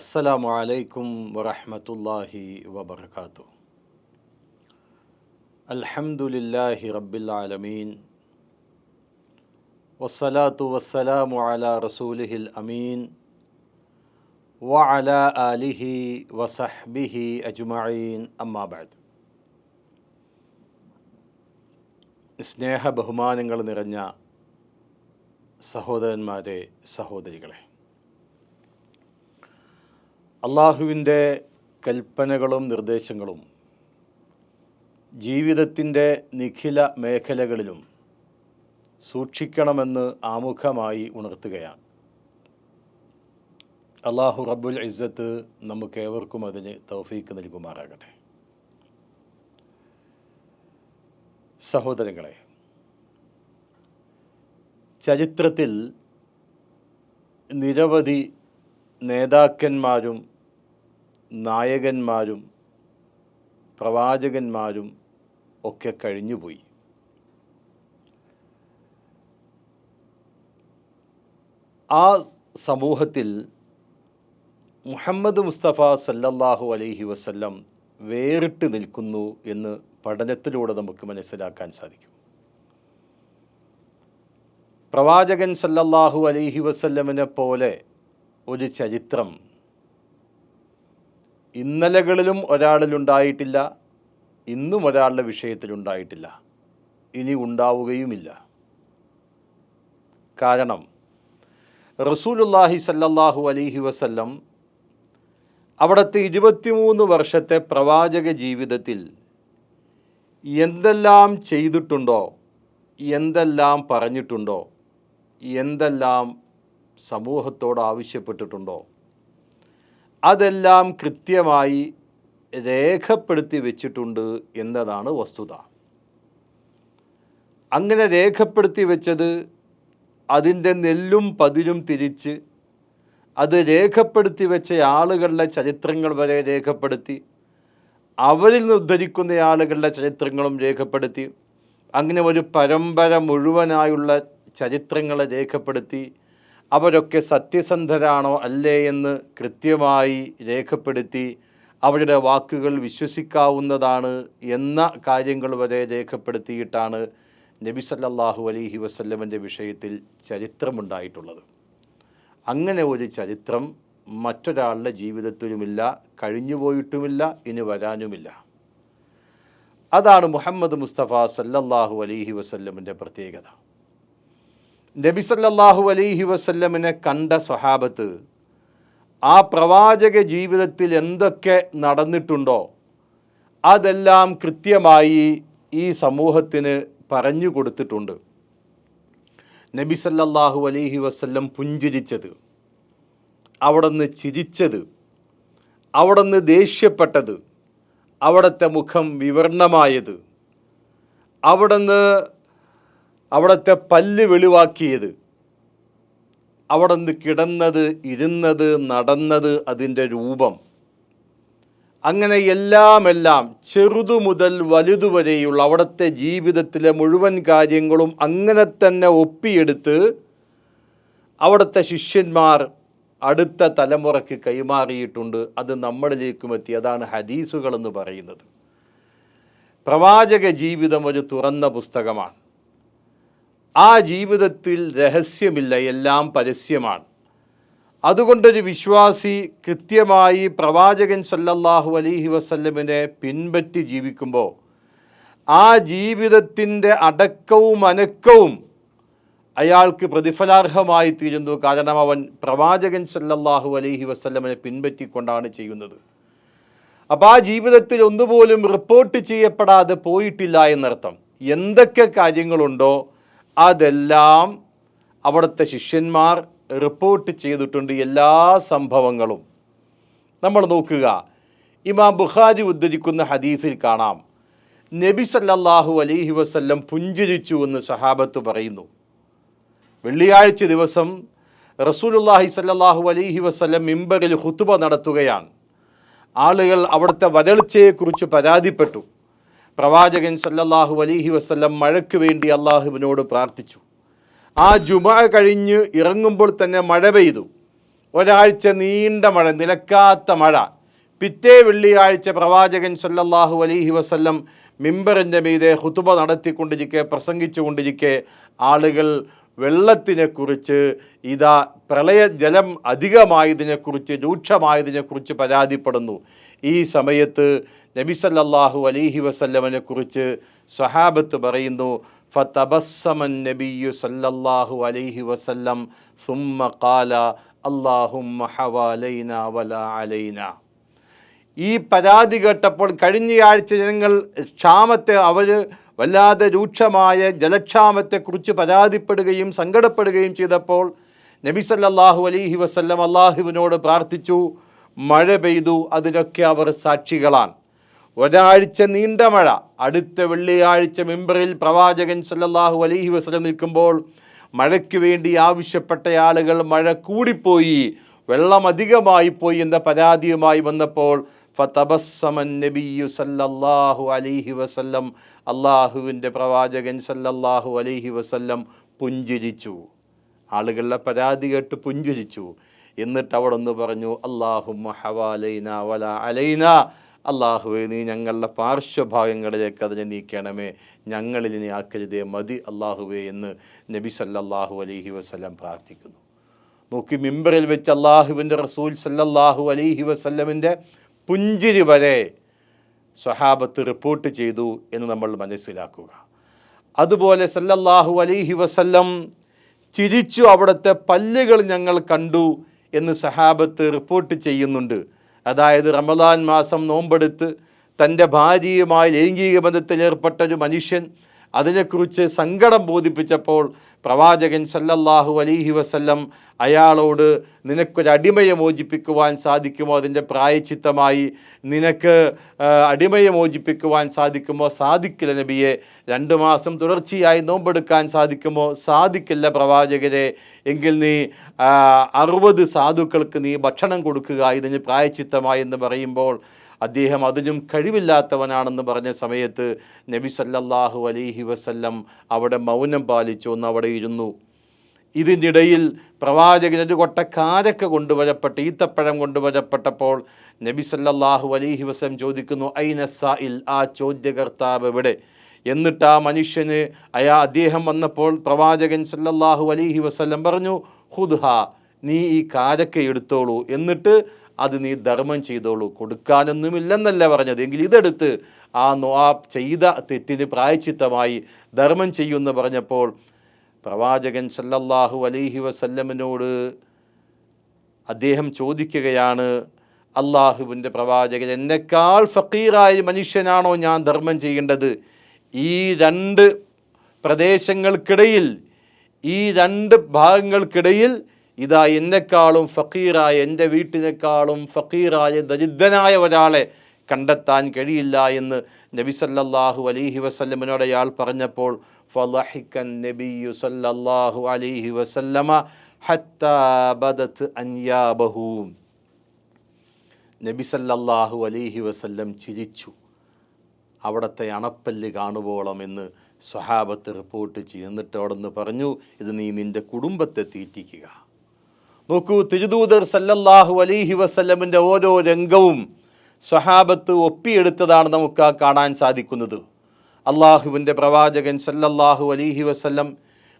അസ്സലാമു അലൈക്കും വറഹമത്തല്ലാഹി വബർക്കാത്തു അൽഹംദുലില്ലാഹി റബ്ബിൽ ആലമീൻ. വസ്സലാത്തു വസ്സലാമു അലാ റസൂലിഹിൽ അമീൻ. വഅല ആലിഹി വസഹ്ബിഹി അജ്മഈൻ. അമ്മാബാദ് സ്നേഹ ബഹുമാനങ്ങൾ നിറഞ്ഞ സഹോദരന്മാരെ സഹോദരികളെ അള്ളാഹുവിന്റെ കൽപ്പനകളും നിർദ്ദേശങ്ങളും ജീവിതത്തിന്റെ നിഖില മേഖലകളിലും സൂക്ഷിക്കണമെന്ന് ആമുഖമായി ഉണർത്തുകയാണ്. അള്ളാഹു റബ്ബുൽ ഇസ്സത്ത് നമുക്കേവർക്കും അതിന് തൗഫീക്ക് നൽകുമാറാകട്ടെ. സഹോദരങ്ങളെ ചരിത്രത്തിൽ നിരവധി നേതാക്കന്മാരും നായകന്മാരും പ്രവാചകന്മാരും ഒക്കെ കഴിഞ്ഞുപോയി. ആ സമൂഹത്തിൽ മുഹമ്മദ് മുസ്തഫ സല്ലല്ലാഹു അലൈഹി വസല്ലം വേറിട്ട് നിൽക്കുന്നു എന്ന് പഠനത്തിലൂടെ നമുക്ക് മനസ്സിലാക്കാൻ സാധിക്കും. പ്രവാചകൻ സല്ലല്ലാഹു അലൈഹി വസല്ലമിനെ പോലെ ഒരു ചരിത്രം ഇന്നലകളിലും ഒരാളിലുണ്ടായിട്ടില്ല ഇന്നും ഒരാളുടെ വിഷയത്തിലുണ്ടായിട്ടില്ല. ഇനി ഉണ്ടാവുകയുമില്ല. കാരണം റസൂലുല്ലാഹി സല്ലല്ലാഹു അലൈഹി വസല്ലം അവിടുത്തെ ഇരുപത്തിമൂന്ന് വർഷത്തെ പ്രവാചക ജീവിതത്തിൽ എന്തെല്ലാം ചെയ്തിട്ടുണ്ടോ എന്തെല്ലാം പറഞ്ഞിട്ടുണ്ടോ എന്തെല്ലാം സമൂഹത്തോട് ആവശ്യപ്പെട്ടിട്ടുണ്ടോ അതെല്ലാം കൃത്യമായി രേഖപ്പെടുത്തി വെച്ചിട്ടുണ്ട് എന്നതാണ് വസ്തുത. അങ്ങനെ രേഖപ്പെടുത്തി വെച്ചത് അതിന്റെ നെല്ലും പതിരും തിരിച്ച് അത് രേഖപ്പെടുത്തി വെച്ച ആളുകളുടെ ചരിത്രങ്ങൾ വരെ രേഖപ്പെടുത്തി അവരിൽ നിന്ന് ഉദ്ധരിക്കുന്ന ആളുകളുടെ ചരിത്രങ്ങളും രേഖപ്പെടുത്തി അങ്ങനെ ഒരു പരമ്പര മുഴുവനായുള്ള ചരിത്രങ്ങളെ രേഖപ്പെടുത്തി അവരൊക്കെ സത്യസന്ധരാണോ അല്ലേ എന്ന് കൃത്യമായി രേഖപ്പെടുത്തി അവരുടെ വാക്കുകൾ വിശ്വസിക്കാവുന്നതാണ് എന്ന കാര്യങ്ങൾ വരെ രേഖപ്പെടുത്തിയിട്ടാണ് നബി സല്ലാഹു അലഹി വസ്ല്ലമന്റെ വിഷയത്തിൽ ചരിത്രമുണ്ടായിട്ടുള്ളത്. അങ്ങനെ ഒരു ചരിത്രം മറ്റൊരാളുടെ ജീവിതത്തിലുമില്ല കഴിഞ്ഞുപോയിട്ടുമില്ല ഇനി വരാനുമില്ല. അതാണ് മുഹമ്മദ് മുസ്തഫ സല്ലല്ലാഹു അലഹി വസ്ല്ലമിന്റെ പ്രത്യേകത. നബി സല്ലല്ലാഹു അലൈഹി വസല്ലമിനെ കണ്ട സ്വഹാബത്ത് ആ പ്രവാചക ജീവിതത്തിൽ എന്തൊക്കെ നടന്നിട്ടുണ്ടോ അതെല്ലാം കൃത്യമായി ഈ സമൂഹത്തിന് പറഞ്ഞു കൊടുത്തിട്ടുണ്ട്. നബി സല്ലല്ലാഹു അലൈഹി വസ്ല്ലം പുഞ്ചിരിച്ചത് അവിടുന്ന് ചിരിച്ചത് അവിടുന്ന് ദേഷ്യപ്പെട്ടത് അവിടുത്തെ മുഖം വിവരണമായത് അവിടുന്ന് അവിടുത്തെ പല്ല് വെളിവാക്കിയത്. അവിടെ നിന്ന് കിടന്നത് ഇരുന്നത് നടന്നത് അതിന്റെ രൂപം. അങ്ങനെ എല്ലാമെല്ലാം എല്ലാം ചെറുതു മുതൽ വലുതുവരെയുള്ള അവിടുത്തെ ജീവിതത്തിലെ മുഴുവൻ കാര്യങ്ങളും അങ്ങനെ തന്നെ ഒപ്പിയെടുത്ത് അവിടുത്തെ ശിഷ്യന്മാർ അടുത്ത തലമുറയ്ക്ക് കൈമാറിയിട്ടുണ്ട്. അത് നമ്മളിലേക്കും എത്തി. അതാണ് ഹദീസുകൾ എന്ന് പറയുന്നത്. പ്രവാചക ജീവിതം ഒരു തുറന്ന പുസ്തകമാണ്. ആ ജീവിതത്തിൽ രഹസ്യമില്ല എല്ലാം പരസ്യമാണ്. അതുകൊണ്ടൊരു വിശ്വാസി കൃത്യമായി പ്രവാചകൻ സല്ലല്ലാഹു അലൈഹി വസല്ലമിനെ പിൻപറ്റി ജീവിക്കുമ്പോൾ ആ ജീവിതത്തിന്റെ അടക്കവും അനക്കവും അയാൾക്ക് പ്രതിഫലാർഹമായി തീരുന്നു. കാരണം അവൻ പ്രവാചകൻ സല്ലല്ലാഹു അലൈഹി വസല്ലമിനെ പിൻപറ്റിക്കൊണ്ടാണ് ചെയ്യുന്നത്. അപ്പോൾ ആ ജീവിതത്തിൽ ഒന്നുപോലും റിപ്പോർട്ട് ചെയ്യപ്പെടാതെ പോയിട്ടില്ല എന്നർത്ഥം. എന്തൊക്കെ കാര്യങ്ങളുണ്ടോ അതെല്ലാം അവിടുത്തെ ശിഷ്യന്മാർ റിപ്പോർട്ട് ചെയ്തിട്ടുണ്ട് എല്ലാ സംഭവങ്ങളും. നമ്മൾ നോക്കുക. ഇമാം ബുഖാരി ഉദ്ധരിക്കുന്ന ഹദീസിൽ കാണാം. നബി സല്ലാഹു അലൈഹി വസ്ല്ലം പുഞ്ചിരിച്ചു എന്ന് സഹാബത്ത് പറയുന്നു. വെള്ളിയാഴ്ച ദിവസം റസൂലുല്ലാഹി സല്ലാഹു അലൈഹി വസ്ല്ലം മിമ്പറിൽ ഹുത്തുബ നടത്തുകയാണ്. ആളുകൾ അവിടുത്തെ വരൾച്ചയെക്കുറിച്ച് പരാതിപ്പെട്ടു. പ്രവാചകൻ സല്ലല്ലാഹു അലൈഹി വസല്ലം മഴയ്ക്ക് വേണ്ടി അള്ളാഹുവിനോട് പ്രാർത്ഥിച്ചു. ആ ജുമ കഴിഞ്ഞ് ഇറങ്ങുമ്പോൾ തന്നെ മഴ പെയ്തു. ഒരാഴ്ച നീണ്ട മഴ നിലക്കാത്ത മഴ. പിറ്റേ വെള്ളിയാഴ്ച പ്രവാചകൻ സല്ലല്ലാഹു അലൈഹി വസ്ല്ലം മിമ്പറിന്റെ മീതെ ഹുതുബ നടത്തിക്കൊണ്ടിരിക്കെ പ്രസംഗിച്ചുകൊണ്ടിരിക്കെ ആളുകൾ വെള്ളത്തിനെക്കുറിച്ച് ഇതാ പ്രളയ ജലം അധികമായതിനെക്കുറിച്ച് രൂക്ഷമായതിനെക്കുറിച്ച് പരാതിപ്പെടുന്നു. ഈ സമയത്ത് നബി സല്ലാഹു അലൈഹി വസല്ലമനെ കുറിച്ച് സ്വഹാബത്ത് പറയുന്നു ഫതബസ്സമൻ നബിയു സല്ലല്ലാഹു അലൈഹി വസല്ലം സുമ്മ ഖാല അല്ലാഹുമ്മ ഹവാലൈന വല അലൈന. ഈ പരാതി കേട്ടപ്പോൾ കഴിഞ്ഞയാഴ്ച ജനങ്ങൾ ക്ഷാമത്തെ അവർ വല്ലാതെ രൂക്ഷമായ ജലക്ഷാമത്തെക്കുറിച്ച് പരാതിപ്പെടുകയും സങ്കടപ്പെടുകയും ചെയ്തപ്പോൾ നബി സല്ലല്ലാഹു അലൈഹി വസല്ലം അള്ളാഹുവിനോട് പ്രാർത്ഥിച്ചു മഴ പെയ്തു അതിനൊക്കെ അവർ സാക്ഷികളാണ്. ഒരാഴ്ച നീണ്ട മഴ. അടുത്ത വെള്ളിയാഴ്ച മെമ്പറിൽ പ്രവാചകൻ സല്ലല്ലാഹു അലൈഹി വസ്ലം നിൽക്കുമ്പോൾ മഴയ്ക്ക് വേണ്ടി ആവശ്യപ്പെട്ട ആളുകൾ മഴ കൂടിപ്പോയി വെള്ളം അധികമായി പോയി എന്ന പരാതിയുമായി വന്നപ്പോൾ നബിയു സല്ലല്ലാഹു അലൈഹി വസല്ലം. അള്ളാഹുവിന്റെ പ്രവാചകൻ സല്ലല്ലാഹു അലൈഹി വസല്ലം പുഞ്ചിരിച്ചു. ആളുകളുടെ പരാതി കേട്ട് പുഞ്ചിരിച്ചു. എന്നിട്ട് അവിടെ ഒന്ന് പറഞ്ഞു അള്ളാഹു ഹവാലൈന വല അലൈന. അള്ളാഹുവെ നീ ഞങ്ങളുടെ പാർശ്വഭാഗങ്ങളിലേക്ക് അതിനെ നീക്കണമേ. ഞങ്ങളിൽ നീ ആക്കരുതേ മതി അള്ളാഹുവേ എന്ന് നബി സല്ലാഹു അലൈഹി വസല്ലം പ്രാർത്ഥിക്കുന്നു. നോക്കി മിമ്പറിൽ വെച്ച് അള്ളാഹുവിന്റെ റസൂൽ സല്ലല്ലാഹു അലൈഹി വസ്ലമിന്റെ പുഞ്ചിരി വരെ സ്വഹാബത്ത് റിപ്പോർട്ട് ചെയ്തു എന്ന് നമ്മൾ മനസ്സിലാക്കുക. അതുപോലെ സല്ലല്ലാഹു അലൈഹി വസല്ലം ചിരിച്ചു അവിടുത്തെ പല്ലുകൾ ഞങ്ങൾ കണ്ടു എന്ന് സഹാബത്ത് റിപ്പോർട്ട് ചെയ്യുന്നുണ്ട്. അതായത് റമദാൻ മാസം നോമ്പെടുത്ത് തന്റെ ഭാര്യയുമായി ലൈംഗിക ബന്ധത്തിൽ ഏർപ്പെട്ട ഒരു മനുഷ്യൻ അതിനെക്കുറിച്ച് സങ്കടം ബോധിപ്പിച്ചപ്പോൾ പ്രവാചകൻ സല്ലല്ലാഹു അലൈഹി വസല്ലം അയാളോട് നിനക്കൊരു അടിമയെ മോചിപ്പിക്കുവാൻ സാധിക്കുമോ? അതിന്റെ പ്രായച്ചിത്തമായി നിനക്ക് അടിമയെ മോചിപ്പിക്കുവാൻ സാധിക്കുമോ? സാധിക്കില്ല നബിയെ. രണ്ട് മാസം തുടർച്ചയായി നോമ്പെടുക്കാൻ സാധിക്കുമോ? സാധിക്കില്ല പ്രവാചകരെ. എങ്കിൽ നീ അറുപത് സാധുക്കൾക്ക് നീ ഭക്ഷണം കൊടുക്കുക. ഇതിന് പ്രായച്ചിത്തമായി എന്ന് പറയുമ്പോൾ അദ്ദേഹം അതിനും കഴിവില്ലാത്തവനാണെന്ന് പറഞ്ഞ സമയത്ത് നബി സല്ലല്ലാഹു അലൈഹി വസല്ലം അവിടെ മൗനം പാലിച്ചു ഒന്ന് അവിടെ ഇരുന്നു. ഇതിനിടയിൽ പ്രവാചകൻ ഒരു കൊട്ട കാരക്ക കൊണ്ടുവരപ്പെട്ട് ഈത്തപ്പഴം കൊണ്ടുവരപ്പെട്ടപ്പോൾ നബി സല്ലല്ലാഹു അലൈഹി വസല്ലം ചോദിക്കുന്നു ഐന സായിൽ ആ ചോദ്യകർത്താവ് എവിടെ? എന്നിട്ട് ആ മനുഷ്യന് അയാ അദ്ദേഹം വന്നപ്പോൾ പ്രവാചകൻ സല്ലല്ലാഹു അലൈഹി വസല്ലം പറഞ്ഞു ഹുദ്ഹ നീ ഈ കാരക്ക എടുത്തോളൂ. എന്നിട്ട് അത് നീ ധർമ്മം ചെയ്തോളൂ. കൊടുക്കാനൊന്നുമില്ലെന്നല്ല പറഞ്ഞത്. എങ്കിൽ ഇതെടുത്ത് ആ ആ ചെയ്ത തെറ്റിന് പ്രായച്ചിത്തമായി ധർമ്മം ചെയ്യുമെന്ന് പറഞ്ഞപ്പോൾ പ്രവാചകൻ സല്ലല്ലാഹു അലൈഹി വസല്ലമിനോട് അദ്ദേഹം ചോദിക്കുകയാണ് അള്ളാഹുവിന്റെ പ്രവാചകൻ എന്നെക്കാൾ ഫക്കീറായ മനുഷ്യനാണോ ഞാൻ ധർമ്മം ചെയ്യേണ്ടത്? ഈ രണ്ട് പ്രദേശങ്ങൾക്കിടയിൽ ഈ രണ്ട് ഭാഗങ്ങൾക്കിടയിൽ ഇതാ എന്നെക്കാളും ഫക്കീറായ എന്റെ വീട്ടിനേക്കാളും ഫക്കീറായ ദരിദ്രനായ ഒരാളെ കണ്ടെത്താൻ കഴിയില്ല എന്ന് നബി സല്ലല്ലാഹു അലൈഹി വസല്ലമിനോട് അയാൾ പറഞ്ഞപ്പോൾ ഫലഹിക്കൻ നബിയു സല്ലല്ലാഹു അലൈഹി വസല്ലമ ഹത്താബദത്ത് ബദത് അൻയാബഹു. നബി സല്ലല്ലാഹു അലൈഹി വസല്ലം ചിരിച്ചു. അവിടുത്തെ അണപ്പല്ല് കാണുവോളം എന്ന് സ്വഹാബത്ത് റിപ്പോർട്ട് ചെയ്തിട്ട് അവിടെ നിന്ന് പറഞ്ഞു ഇത് നീ നിന്റെ കുടുംബത്തെ തീറ്റിക്കുക. നോക്കൂ തിരുദൂതർ സല്ലല്ലാഹു അലൈഹി വസല്ലമിന്റെ ഓരോ രംഗവും സ്വഹാബത്ത് ഒപ്പിയെടുത്തതാണ് നമുക്ക് കാണാൻ സാധിക്കുന്നത്. അള്ളാഹുവിന്റെ പ്രവാചകൻ സല്ലല്ലാഹു അലൈഹി വസല്ലം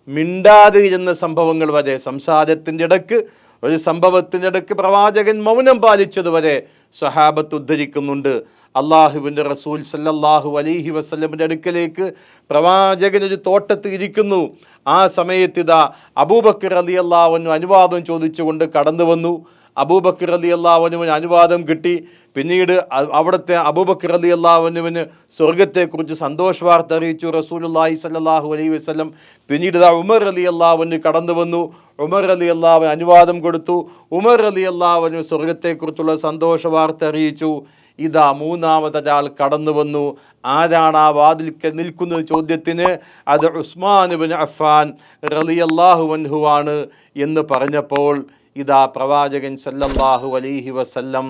മിണ്ടാതെ ഇരുന്ന സംഭവങ്ങൾ വരെ സംസാരത്തിന്റെ ഇടയ്ക്ക് ഒരു സംഭവത്തിന്റെ ഇടയ്ക്ക് പ്രവാചകൻ മൗനം പാലിച്ചതുവരെ സ്വഹാബത്ത് ഉദ്ധരിക്കുന്നുണ്ട്. അള്ളാഹുവിന്റെ റസൂൽ സല്ലല്ലാഹു അലൈഹി വസ്ലമിന്റെ അടുക്കലേക്ക് പ്രവാചകൻ ഒരു തോട്ടത്തിൽ ഇരിക്കുന്നു. ആ സമയത്ത് ഇതാ അബൂബക്കർ അലി അള്ളാഹുവിന് അനുവാദം ചോദിച്ചുകൊണ്ട് കടന്നു വന്നു അബൂബക്കർ അലി അള്ളാഹുനുവിന് അനുവാദം കിട്ടി. പിന്നീട് അവിടുത്തെ അബൂബക്കർ അലി അള്ളാഹുനുവിന് സ്വർഗത്തെക്കുറിച്ച് സന്തോഷ വാർത്ത അറിയിച്ചു റസൂലുള്ളാഹി സല്ലാഹു അലൈഹി വസ്ലം പിന്നീട് ഉമർ അലി അള്ളാഹുവിന് കടന്നു വന്നു. ഉമർ അലി അള്ളാഹു അനുവാദം കൊടുത്തു. ഉമർ അലി അള്ളാഹുവിന് സ്വർഗത്തെക്കുറിച്ചുള്ള സന്തോഷ വാർത്ത അറിയിച്ചു. ഇതാ മൂന്നാമതൊരാൾ കടന്നു വന്നു. ആരാണ് ആ വാതിൽക്കൽ നിൽക്കുന്നത് ചോദ്യത്തിന്? അത് ഉസ്മാനുബിൻ അഫാൻ റളിയല്ലാഹു വൻഹുവാണ് എന്ന് പറഞ്ഞപ്പോൾ ഇതാ പ്രവാചകൻ സല്ലല്ലാഹു അലൈഹി വസല്ലം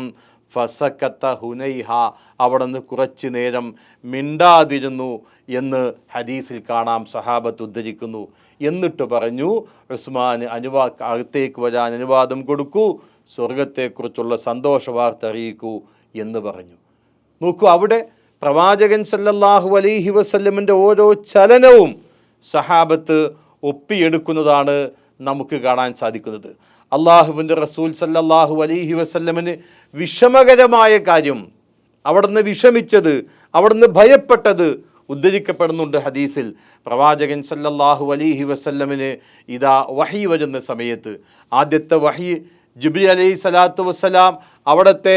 ഫസക്കത്ത ഹുനൈഹ അവിടെ നിന്ന് കുറച്ചു നേരം മിണ്ടാതിരുന്നു എന്ന് ഹദീസിൽ കാണാം സഹാബത്ത് ഉദ്ധരിക്കുന്നു. എന്നിട്ട് പറഞ്ഞു ഉസ്മാൻ അനുവാ അകത്തേക്ക് വരാൻ അനുവാദം കൊടുക്കൂ സ്വർഗത്തെക്കുറിച്ചുള്ള സന്തോഷ വാർത്ത അറിയിക്കൂ എന്ന് പറഞ്ഞു. നോക്കൂ അവിടെ പ്രവാചകൻ സല്ലല്ലാഹു അലൈഹി വസല്ലമിന്റെ ഓരോ ചലനവും സഹാബത്ത് ഒപ്പിയെടുക്കുന്നതാണ് നമുക്ക് കാണാൻ സാധിക്കുന്നത്. അള്ളാഹുവിന്റെ റസൂൽ സല്ലാഹു അലൈഹി വസല്ലമിന് വിഷമകരമായ കാര്യം അവിടുന്ന് വിഷമിച്ചത് അവിടുന്ന് ഭയപ്പെട്ടത് ഉദ്ധരിക്കപ്പെടുന്നുണ്ട് ഹദീസിൽ. പ്രവാചകൻ സല്ലല്ലാഹു അലൈഹി വസല്ലമിന് ഇതാ വഹി വരുന്ന സമയത്ത് ആദ്യത്തെ വഹി ജിബ്രി അലൈഹി സ്വലാത്തു വസ്സലാം അവിടത്തെ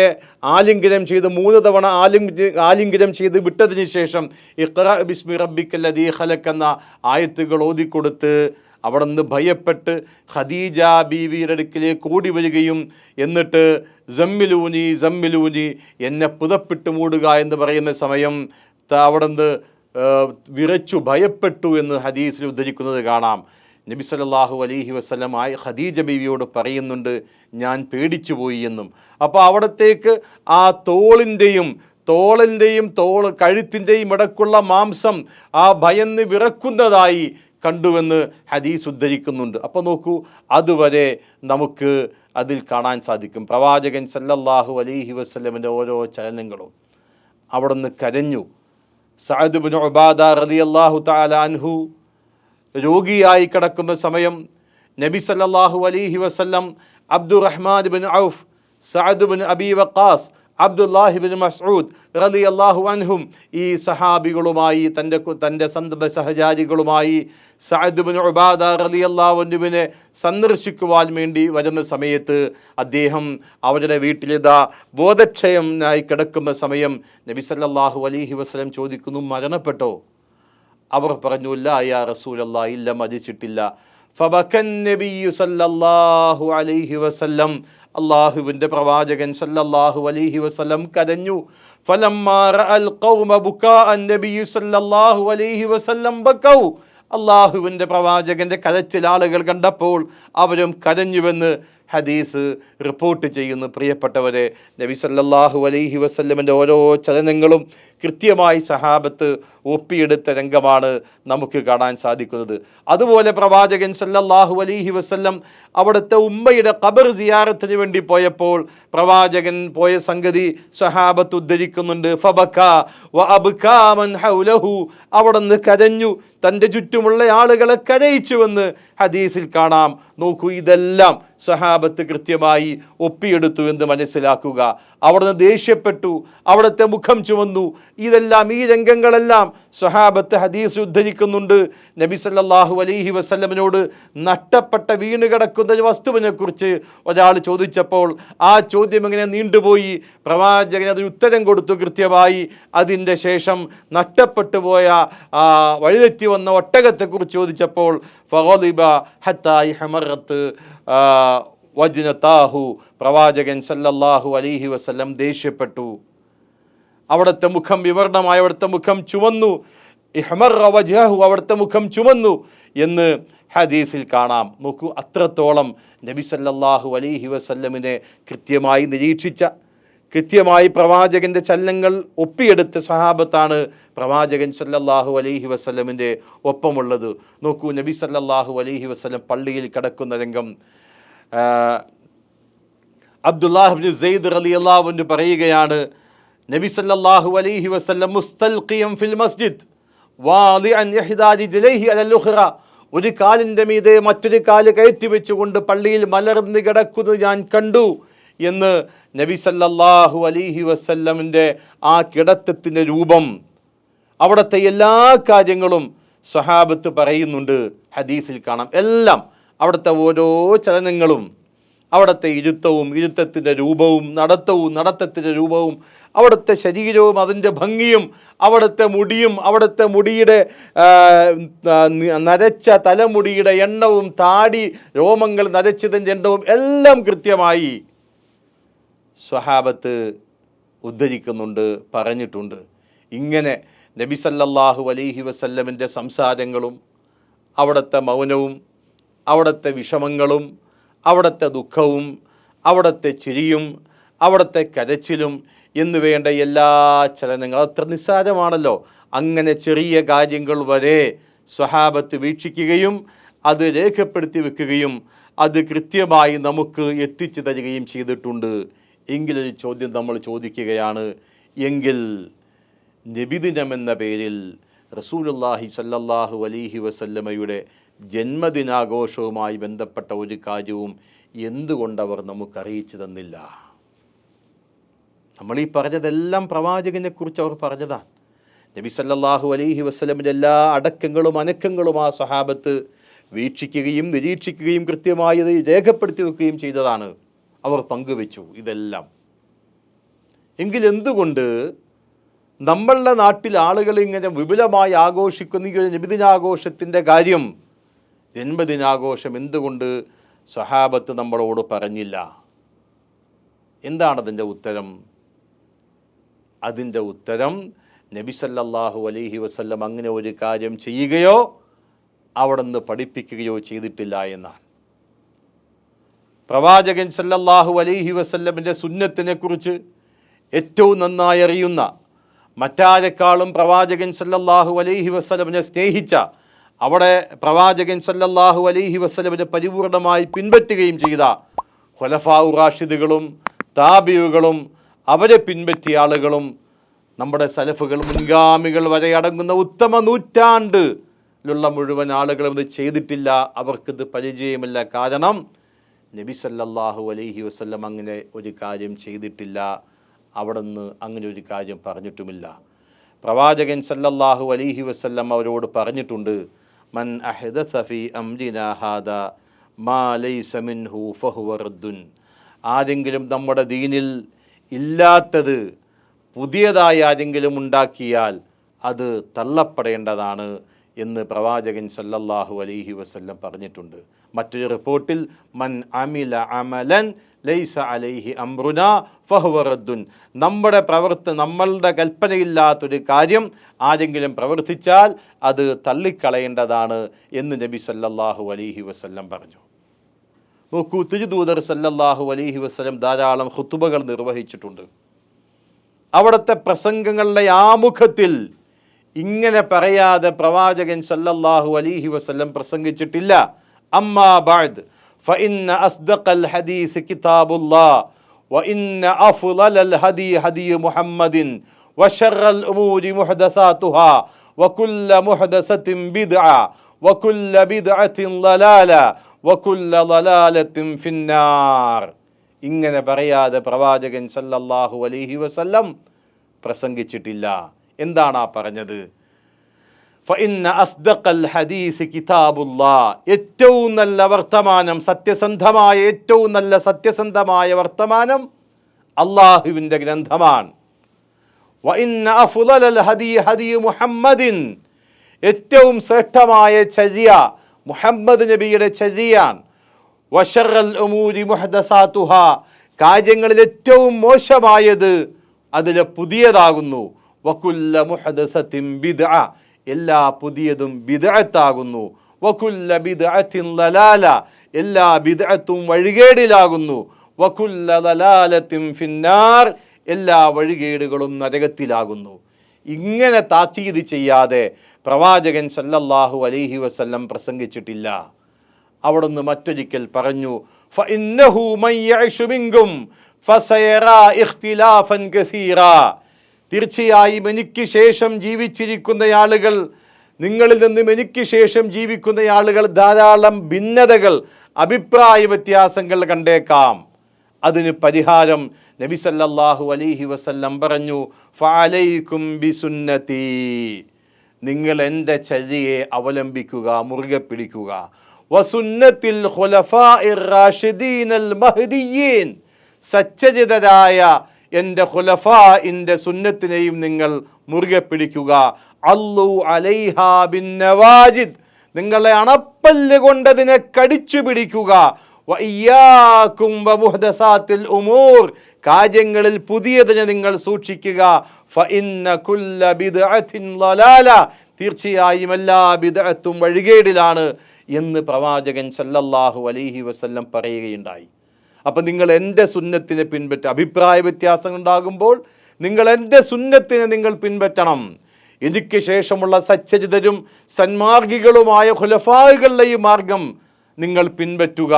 ആലിംഗനം ചെയ്ത് മൂന്ന് തവണ ആലിംഗ ആലിംഗനം ചെയ്ത് വിട്ടതിന് ശേഷം ഇഖ്റ ബിസ്മി റബ്ബിക്കല്ലദീ എന്ന ആയത്തുകൾ ഓതിക്കൊടുത്ത് അവിടെ നിന്ന് ഭയപ്പെട്ട് ഖദീജ ബീവിയുടെ അടുക്കിലേക്ക് ഓടി വരികയും എന്നിട്ട് ജമ്മിലൂനി ജമ്മിലൂനി എന്നെ പുതപ്പിട്ട് മൂടുക എന്ന് പറയുന്ന സമയം അവിടെ നിന്ന് വിറച്ചു ഭയപ്പെട്ടു എന്ന് ഹദീസിൽ ഉദ്ധരിക്കുന്നത് കാണാം. നബി സല്ലല്ലാഹു അലഹി വസ്ലം ആയി ഖദീജ ബീവിയോട് പറയുന്നുണ്ട് ഞാൻ പേടിച്ചു പോയി എന്നും. അപ്പോൾ അവിടത്തേക്ക് ആ തോളിന്റെയും തോളിന്റെയും തോൾ കഴുത്തിന്റെയും ഇടക്കുള്ള മാംസം ആ ഭയന്ന് വിറക്കുന്നതായി കണ്ടുവെന്ന് ഹദീസ് ഉദ്ധരിക്കുന്നുണ്ട്. അപ്പോൾ നോക്കൂ അതുവരെ നമുക്ക് അതിൽ കാണാൻ സാധിക്കും. പ്രവാചകൻ സല്ലല്ലാഹു അലൈഹി വസ്ലമിന്റെ ഓരോ ചലനങ്ങളും അവിടെ നിന്ന് കരഞ്ഞു. സഅദ് ബിൻ ഉബാദ റളിയല്ലാഹു തആല അൻഹു രോഗിയായി കിടക്കുന്ന സമയം നബി സല്ലല്ലാഹു അലൈഹി വസല്ലം അബ്ദുറഹ്മാൻ ബിൻ ഔഫ് സഅദ് ബിൻ അബി വഖാസ് അബ്ദുല്ലാഹി ബിൻ റലി അള്ളാഹു അൻഹും ഈ സഹാബികളുമായി തന്റെ തന്റെ സന്തത സഹചാരികളുമായി സഅദ് ബിൻ ഉബാദ റളിയല്ലാഹു അള്ളാഹുവിനെ സന്ദർശിക്കുവാൻ വേണ്ടി വരുന്ന സമയത്ത് അദ്ദേഹം അവരുടെ വീട്ടിലിതാ ബോധക്ഷയനായി കിടക്കുന്ന സമയം നബി സല്ലല്ലാഹു അലൈഹി വസല്ലം ചോദിക്കുന്നു മരണപ്പെട്ടോ? അവർ പറഞ്ഞു ഇല്ല യാ റസൂലല്ലാ ഇല്ല മരിച്ചിട്ടില്ല. ഫബക്കൻ നബിയു സല്ലല്ലാഹു അലൈഹി വസല്ലം അള്ളാഹുവിന്റെ പ്രവാചകൻ സല്ലല്ലാഹു അലൈഹി വസല്ലം കരഞ്ഞു. അള്ളാഹുവിന്റെ പ്രവാചകന്റെ കരച്ചിൽ ആളുകൾ കണ്ടപ്പോൾ അവരും കരഞ്ഞുവെന്ന് ഹദീസ് റിപ്പോർട്ട് ചെയ്യുന്നു പ്രിയപ്പെട്ടവരെ നബി സല്ലാഹു അലൈഹി വസല്ലമിന്റെ ഓരോ ചലനങ്ങളും കൃത്യമായി സഹാബത്ത് ഒപ്പിയെടുത്ത രംഗമാണ് നമുക്ക് കാണാൻ സാധിക്കുന്നത്. അതുപോലെ പ്രവാചകൻ സല്ലല്ലാഹു അലൈഹി വസ്ല്ലം അവിടുത്തെ ഉമ്മയുടെ ഖബർ സിയാറത്തിന് വേണ്ടി പോയപ്പോൾ പ്രവാചകൻ പോയ സംഗതി സഹാബത്ത് ഉദ്ധരിക്കുന്നുണ്ട്. ഹൗലഹു. അവിടുന്ന് കരഞ്ഞു. തന്റെ ചുറ്റുമുള്ള ആളുകളെ കരയിച്ചുവെന്ന് ഹദീസിൽ കാണാം. നോക്കൂ ഇതെല്ലാം സഹാബത്ത് കൃത്യമായി ഒപ്പിയെടുത്തു എന്ന് മനസ്സിലാക്കുക. അവിടുന്ന് ദേഷ്യപ്പെട്ടു. അവിടുത്തെ മുഖം ചുമന്നു. ഇതെല്ലാം ഈ രംഗങ്ങളെല്ലാം സഹാബത്ത് ഹദീസ് ഉദ്ധരിക്കുന്നുണ്ട്. നബി സല്ലാഹു അലൈഹി വസ്ലമിനോട് നഷ്ടപ്പെട്ട വീണ് കിടക്കുന്ന വസ്തുവിനെക്കുറിച്ച് ഒരാൾ ചോദിച്ചപ്പോൾ ആ ചോദ്യം ഇങ്ങനെ നീണ്ടുപോയി. പ്രവാചകൻ അതിന് ഉത്തരം കൊടുത്തു കൃത്യമായി. അതിന്റെ ശേഷം നഷ്ടപ്പെട്ടു പോയ വഴിതെറ്റി വന്ന ഒട്ടകത്തെക്കുറിച്ച് ചോദിച്ചപ്പോൾ ഫഹോദിബ ഹത്തായി ഹമറത്ത് വജ്നത്താഹു പ്രവാചകൻ സല്ലല്ലാഹു അലൈഹി വസല്ലം ദേഷ്യപ്പെട്ടു. അവിടുത്തെ മുഖം വിവരണമായി അവിടുത്തെ മുഖം ചുവന്നു. ഇഹ്മറ വജ്ഹഹു അവിടുത്തെ മുഖം ചുമന്നു എന്ന് ഹദീസിൽ കാണാം. നോക്കൂ അത്രത്തോളം നബി സല്ലല്ലാഹു അലൈഹി വസല്ലമിനെ കൃത്യമായി നിരീക്ഷിച്ച കൃത്യമായി പ്രവാചകന്റെ ചലനങ്ങൾ ഒപ്പിയെടുത്ത സഹാബത്താണ് പ്രവാചകൻ സല്ലല്ലാഹു അലൈഹി വസ്ലമിന്റെ ഒപ്പമുള്ളത്. നോക്കൂ നബി സല്ലല്ലാഹു അലൈഹി വസല്ലം പള്ളിയിൽ കിടക്കുന്ന രംഗം. ആ, അബ്ദുല്ലാഹിബ്നു സെയ്ദ് റളിയല്ലാഹു അൻഹു പറയുകയാണ് നബി സല്ലാഹു അലൈഹി മുസ്തൽഖിയം ഫിൽ മസ്ജിദ് ഒരു കാലിന്റെ മീതെ മറ്റൊരു കാൽ കയറ്റി വെച്ചുകൊണ്ട് പള്ളിയിൽ മലർന്ന് കിടക്കുന്നത് ഞാൻ കണ്ടു എന്ന് നബി സല്ലല്ലാഹു അലൈഹി വസല്ലമിന്റെ ആ കിടത്തത്തിന്റെ രൂപം. അവിടുത്തെ എല്ലാ കാര്യങ്ങളും സ്വഹാബത്ത് പറയുന്നുണ്ട് ഹദീസിൽ കാണാം. എല്ലാം അവിടുത്തെ ഓരോ ചലനങ്ങളും അവിടുത്തെ ഇരുത്തവും ഇരുത്തത്തിന്റെ രൂപവും നടത്തവും നടത്തത്തിന്റെ രൂപവും അവിടുത്തെ ശരീരവും അതിന്റെ ഭംഗിയും അവിടുത്തെ മുടിയും അവിടുത്തെ മുടിയുടെ നരച്ച തലമുടിയുടെ എണ്ണവും താടി രോമങ്ങൾ നരച്ചതിന്റെ എണ്ണവും എല്ലാം കൃത്യമായി സ്വഹാബത്ത് ഉദ്ധരിക്കുന്നുണ്ട് പറഞ്ഞിട്ടുണ്ട്. ഇങ്ങനെ നബി സല്ലല്ലാഹു അലൈഹി വസല്ലമിന്റെ സംസാരങ്ങളും അവിടുത്തെ മൗനവും അവിടുത്തെ വിഷമങ്ങളും അവിടുത്തെ ദുഃഖവും അവിടുത്തെ ചിരിയും അവിടുത്തെ കരച്ചിലും എന്നു വേണ്ട എല്ലാ ചലനങ്ങളും. അത്ര നിസ്സാരമാണല്ലോ. അങ്ങനെ ചെറിയ കാര്യങ്ങൾ വരെ സ്വഹാബത്ത് വീക്ഷിക്കുകയും അത് രേഖപ്പെടുത്തി വെക്കുകയും അത് കൃത്യമായി നമുക്ക് എത്തിച്ചു തരികയും ചെയ്തിട്ടുണ്ട്. എങ്കിലൊരു ചോദ്യം നമ്മൾ ചോദിക്കുകയാണ്. എങ്കിൽ നബിദിനം എന്ന പേരിൽ റസൂലുല്ലാഹി സല്ലല്ലാഹു അലൈഹി വസല്ലമയുടെ ജന്മദിനാഘോഷവുമായി ബന്ധപ്പെട്ട ഒരു കാര്യവും എന്തുകൊണ്ടവർ നമുക്ക് അറിയിച്ചു തന്നില്ല? നമ്മൾ ഈ പറഞ്ഞതെല്ലാം പ്രവാചകനെ കുറിച്ച് അവർ പറഞ്ഞതാണ്. നബി സല്ലാഹു അലൈഹി വസ്ലമിന്റെ എല്ലാ അടക്കങ്ങളും അനക്കങ്ങളും ആ സഹാബത്ത് വീക്ഷിക്കുകയും നിരീക്ഷിക്കുകയും കൃത്യമായി രേഖപ്പെടുത്തി വെക്കുകയും ചെയ്തതാണ്. അവർ പങ്കുവെച്ചു ഇതെല്ലാം. എങ്കിൽ എന്തുകൊണ്ട് നമ്മളുടെ നാട്ടിൽ ആളുകൾ ഇങ്ങനെ വിപുലമായി ആഘോഷിക്കുന്ന ഈ നബിദിനാഘോഷത്തിന്റെ കാര്യം ജന്മദിനാഘോഷം എന്തുകൊണ്ട് സ്വഹാബത്ത് നമ്മളോട് പറഞ്ഞില്ല? എന്താണതിന്റെ ഉത്തരം? അതിന്റെ ഉത്തരം നബിസല്ലാഹു അലൈഹി വസല്ലം അങ്ങനെ ഒരു കാര്യം ചെയ്യുകയോ അവിടെ നിന്ന് പഠിപ്പിക്കുകയോ ചെയ്തിട്ടില്ല എന്നാണ്. പ്രവാചകൻ സല്ലല്ലാഹു അലൈഹി വസല്ലമിന്റെ സുന്നത്തിനെക്കുറിച്ച് ഏറ്റവും നന്നായി അറിയുന്ന മറ്റാരെക്കാളും പ്രവാചകൻ സല്ലല്ലാഹു അലൈഹി വസ്ലമിനെ സ്നേഹിച്ച അവിടെ പ്രവാചകൻ സല്ലല്ലാഹു അലൈഹി വസ്ലമിനെ പരിപൂർണമായി പിൻപറ്റുകയും ചെയ്ത ഖുലഫാഉ റാഷിദുകളും താബിയുകളും അവരെ പിൻപറ്റിയ ആളുകളും നമ്മുടെ സലഫുകൾ മുൻഗാമികൾ വരെ അടങ്ങുന്ന ഉത്തമ നൂറ്റാണ്ടിലുള്ള മുഴുവൻ ആളുകളും ഇത് ചെയ്തിട്ടില്ല. അവർക്കിത് പരിചയമില്ല. കാരണം നബി സല്ലല്ലാഹു അലൈഹി വസല്ലം അങ്ങനെ ഒരു കാര്യം ചെയ്തിട്ടില്ല. അവിടെ നിന്ന് അങ്ങനെ ഒരു കാര്യം പറഞ്ഞിട്ടുമില്ല. പ്രവാചകൻ സല്ലല്ലാഹു അലൈഹി വസല്ലം അവരോട് പറഞ്ഞിട്ടുണ്ട് മൻ അഹ്ദസ ഫീ അംരിനാ ഹാദ മാ ലൈസ മിൻഹു ഫഹുവ റദ്ദുൻ ആരെങ്കിലും നമ്മുടെ ദീനിൽ ഇല്ലാത്തത് പുതിയതായി ആരെങ്കിലും ഉണ്ടാക്കിയാൽ അത് തള്ളപ്പെടേണ്ടതാണ് എന്ന് പ്രവാചകൻ സല്ലല്ലാഹു അലൈഹി വസല്ലം പറഞ്ഞിട്ടുണ്ട്. മറ്റൊരു റിപ്പോർട്ടിൽ മൻ അമില അമലൻ ലൈസ അലൈഹി അമ്രുന ഫഹുവറദ്ദുൻ നമ്മുടെ പ്രവർത്തി നമ്മളുടെ കൽപ്പനയില്ലാത്തൊരു കാര്യം ആരെങ്കിലും പ്രവർത്തിച്ചാൽ അത് തള്ളിക്കളയേണ്ടതാണ് എന്ന് നബി സല്ലാഹു അലൈഹി വസ്ല്ലം പറഞ്ഞു. നോക്കൂ തിരുദൂതർ സല്ലല്ലാഹു അലൈഹി വസ്ലം ധാരാളം ഹുത്തുബകൾ നിർവഹിച്ചിട്ടുണ്ട്. അവിടുത്തെ പ്രസംഗങ്ങളുടെ ആമുഖത്തിൽ ഇങ്ങനെ പറയാതെ പ്രവാചകൻ സല്ലല്ലാഹു അലൈഹി വസല്ലം പ്രസംഗിച്ചിട്ടില്ല. അമ്മാ ബഅദ് فإن أصدق الحديث كتاب الله وإن أفضل الهدي هدي محمد وشر الأمور محدثاتها وكل محدثة بدعة وكل بدعة ضلالة وكل ضلالة في النار ഇങ്ങനെ പറയാതെ പ്രവാചകൻ സല്ലല്ലാഹു അലൈഹി വസല്ലം പ്രസംഗിച്ചിട്ടില്ല എന്താണ് ആ പറഞ്ഞത് ഏറ്റവും നല്ല വർത്തമാനം സത്യസന്ധമായ ഏറ്റവും നല്ല സത്യസന്ധമായ വർത്തമാനം അള്ളാഹുവിന്റെ ഗ്രന്ഥമാണ്. മുഹമ്മദിൻ. ഏറ്റവും ശ്രേഷ്ഠമായ ചര്യ മുഹമ്മദ് നബിയുടെ ചര്യാണ്. വഷറൽ ഉമൂരി മുഹദസാത്തുഹ. കാര്യങ്ങളിൽ ഏറ്റവും മോശമായത് അതിൽ പുതിയതാകുന്നു. വകുല്ല മുഹദസത്തിൻ ബിദ്അ. എല്ലാ പുതിയതും ബിദഅത്താകുന്നു. വകുല്ല ബിദഅത്തിൻ ലലാല എല്ലാ ബിദഅത്തും വഴികേടിലാകുന്നു. വകുല്ല ലലാലത്തിൻ ഫിന്നാർ. എല്ലാ വഴികേടുകളും നരകത്തിലാകുന്നു. ഇങ്ങനെ താക്കീത് ചെയ്യാതെ പ്രവാചകൻ സല്ലല്ലാഹു അലൈഹി വസല്ലം പ്രസംഗിച്ചിട്ടില്ല. അവിടുന്ന് മറ്റൊരിക്കൽ പറഞ്ഞു ഫഇന്നഹു മൻ യഅ്ശു മിൻകും ഫസയറ ഇഖ്തിലാഫൻ കസീറ തീർച്ചയായും എനിക്ക് ശേഷം ജീവിച്ചിരിക്കുന്ന ആളുകൾ നിങ്ങളിൽ നിന്നും എനിക്ക് ശേഷം ജീവിക്കുന്ന ആളുകൾ ധാരാളം ഭിന്നതകൾ അഭിപ്രായ വ്യത്യാസങ്ങൾ കണ്ടേക്കാം. അതിന് പരിഹാരം നബി സല്ലല്ലാഹു അലൈഹി വസല്ലം പറഞ്ഞു ഫഅലൈക്കും ബിസുന്നതി നിങ്ങൾ എന്റെ ചര്യയെ അവലംബിക്കുക മുറുകെ പിടിക്കുക. വസുന്നത്തിൽ റാഷിദീൻ അൽ മഹ്ദിയീൻ. സച്ചരിതരായ എന്റെ ഖുലഫാഇന്റെ സുന്നത്തിനെയും നിങ്ങൾ മുറുകെ പിടിക്കുക. അല്ലു അലൈഹാ ബിൻ നവാജിദ് നിങ്ങളെ അണപ്പല്ല് കൊണ്ടതിനെ കടിച്ചു പിടിക്കുക. ഉമൂർ. കാര്യങ്ങളിൽ പുതിയതിനെ നിങ്ങൾ സൂക്ഷിക്കുക. തീർച്ചയായും എല്ലാ ബിദ്അത്തും വഴികേടിലാണ് എന്ന് പ്രവാചകൻ സല്ലല്ലാഹു അലൈഹി വസല്ലം പറയുകയുണ്ടായി. അപ്പം നിങ്ങൾ എന്റെ സുന്നത്തിനെ പിൻപറ്റ അഭിപ്രായ വ്യത്യാസങ്ങൾ ഉണ്ടാകുമ്പോൾ നിങ്ങൾ എന്റെ സുന്നത്തിനെ നിങ്ങൾ പിൻപറ്റണം. എനിക്ക് ശേഷമുള്ള സച്ചരിതരും സന്മാർഗികളുമായ ഖുലഫാകളുടെ മാർഗം നിങ്ങൾ പിൻപറ്റുക.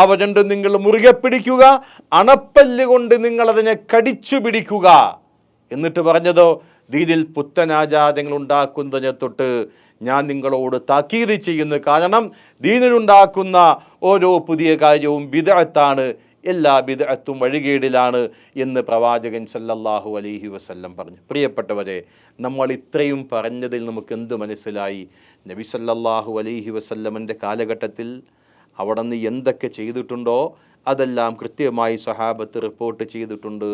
അവ രണ്ട് നിങ്ങൾ മുറുകെ പിടിക്കുക. അണപ്പല്ല് കൊണ്ട് നിങ്ങൾ അതിനെ കടിച്ചു പിടിക്കുക. എന്നിട്ട് പറഞ്ഞതോ ദീനിൽ പുത്തനാചാരങ്ങൾ ഉണ്ടാക്കുന്നതിനെ തൊട്ട് ഞാൻ നിങ്ങളോട് താക്കീത് ചെയ്യുന്നു. കാരണം ദീനിലുണ്ടാക്കുന്ന ഓരോ പുതിയ കാര്യവും ബിദഅത്താണ്. എല്ലാ ബിദഅത്തും വഴികേടിലാണ് എന്ന് പ്രവാചകൻ സല്ലല്ലാഹു അലൈഹി വസല്ലം പറഞ്ഞു. പ്രിയപ്പെട്ടവരെ നമ്മൾ ഇത്രയും പറഞ്ഞതിൽ നമുക്ക് എന്ത് മനസ്സിലായി? നബി സല്ലല്ലാഹു അലൈഹി വസല്ലമന്റെ കാലഘട്ടത്തിൽ അവിടെ നിന്ന് എന്തൊക്കെ ചെയ്തിട്ടുണ്ടോ അതെല്ലാം കൃത്യമായി സഹാബത്ത് റിപ്പോർട്ട് ചെയ്തിട്ടുണ്ട്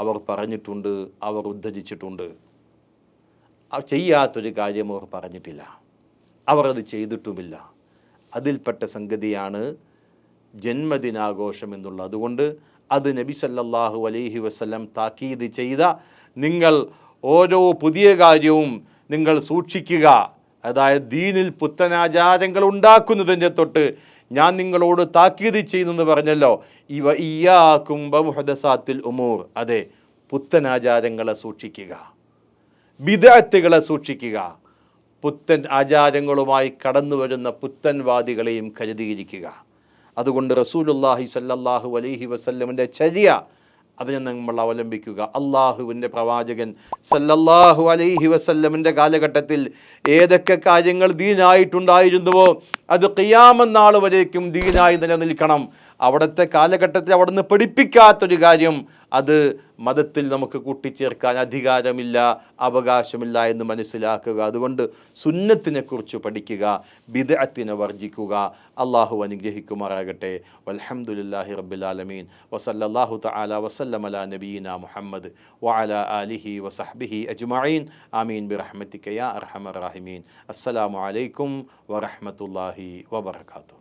അവർ പറഞ്ഞിട്ടുണ്ട് അവർ ഉദ്ധരിച്ചിട്ടുണ്ട്. ചെയ്യാത്തൊരു കാര്യം അവർ പറഞ്ഞിട്ടില്ല. അവർ അത് ചെയ്തിട്ടുമില്ല. അതിൽപ്പെട്ട സംഗതിയാണ് ജന്മദിനാഘോഷം എന്നുള്ള അതുകൊണ്ട് അത് നബി സല്ലാഹു അലൈഹി വസ്ലം താക്കീത് ചെയ്ത നിങ്ങൾ ഓരോ പുതിയ കാര്യവും നിങ്ങൾ സൂക്ഷിക്കുക. അതായത് ദീനിൽ പുത്തനാചാരങ്ങൾ ഉണ്ടാക്കുന്നതിന്റെ തൊട്ട് ഞാൻ നിങ്ങളോട് താക്കീത് ചെയ്യുന്നെന്ന് പറഞ്ഞല്ലോ. ഇവ ഇയാ കുംഭമുഹദസാത്തിൽ ഉമൂർ. അതെ പുത്തനാചാരങ്ങളെ സൂക്ഷിക്കുക. ബിദഅത്തുകളെ സൂക്ഷിക്കുക. പുത്തൻ ആചാരങ്ങളുമായി കടന്നു വരുന്ന പുത്തൻവാദികളെയും കരുതിയിരിക്കുക. അതുകൊണ്ട് റസൂലുല്ലാഹി സല്ലല്ലാഹു അലൈഹി വസല്ലമിന്റെ ചര്യ അതിനെ നമ്മൾ അവലംബിക്കുക. അള്ളാഹുവിന്റെ പ്രവാചകൻ സല്ലല്ലാഹു അലൈഹി വസല്ലമിന്റെ കാലഘട്ടത്തിൽ ഏതൊക്കെ കാര്യങ്ങൾ ദീനായിട്ടുണ്ടായിരുന്നുവോ അത് നാൾ വരേക്കും ദീനായി നിലനിൽക്കണം. അവിടുത്തെ കാലഘട്ടത്തിൽ അവിടുന്ന് പഠിപ്പിക്കാത്തൊരു കാര്യം അത് മതത്തിൽ നമുക്ക് കൂട്ടിച്ചേർക്കാൻ അധികാരമില്ല അവകാശമില്ല എന്ന് മനസ്സിലാക്കുക. അതുകൊണ്ട് സുന്നത്തിനെക്കുറിച്ച് പഠിക്കുക ബിദഅത്തിനെ വർജിക്കുക. അള്ളാഹു അനുഗ്രഹിക്കുമാറാകട്ടെ. വൽഹംദുലില്ലാഹി റബ്ബിൽ ആലമീൻ. വസല്ലല്ലാഹു തആല വസല്ലം അലാ നബീന മുഹമ്മദ് വഅല ആലിഹി വസഹ്ബിഹി അജ്മഈൻ. ആമീൻ ബിറഹ്മതിക യാ അർഹമർ റഹീമീൻ. അസ്സലാമു അലൈക്കും വറഹ്മത്തുള്ളാഹി warahmatullaahi wabarakaatu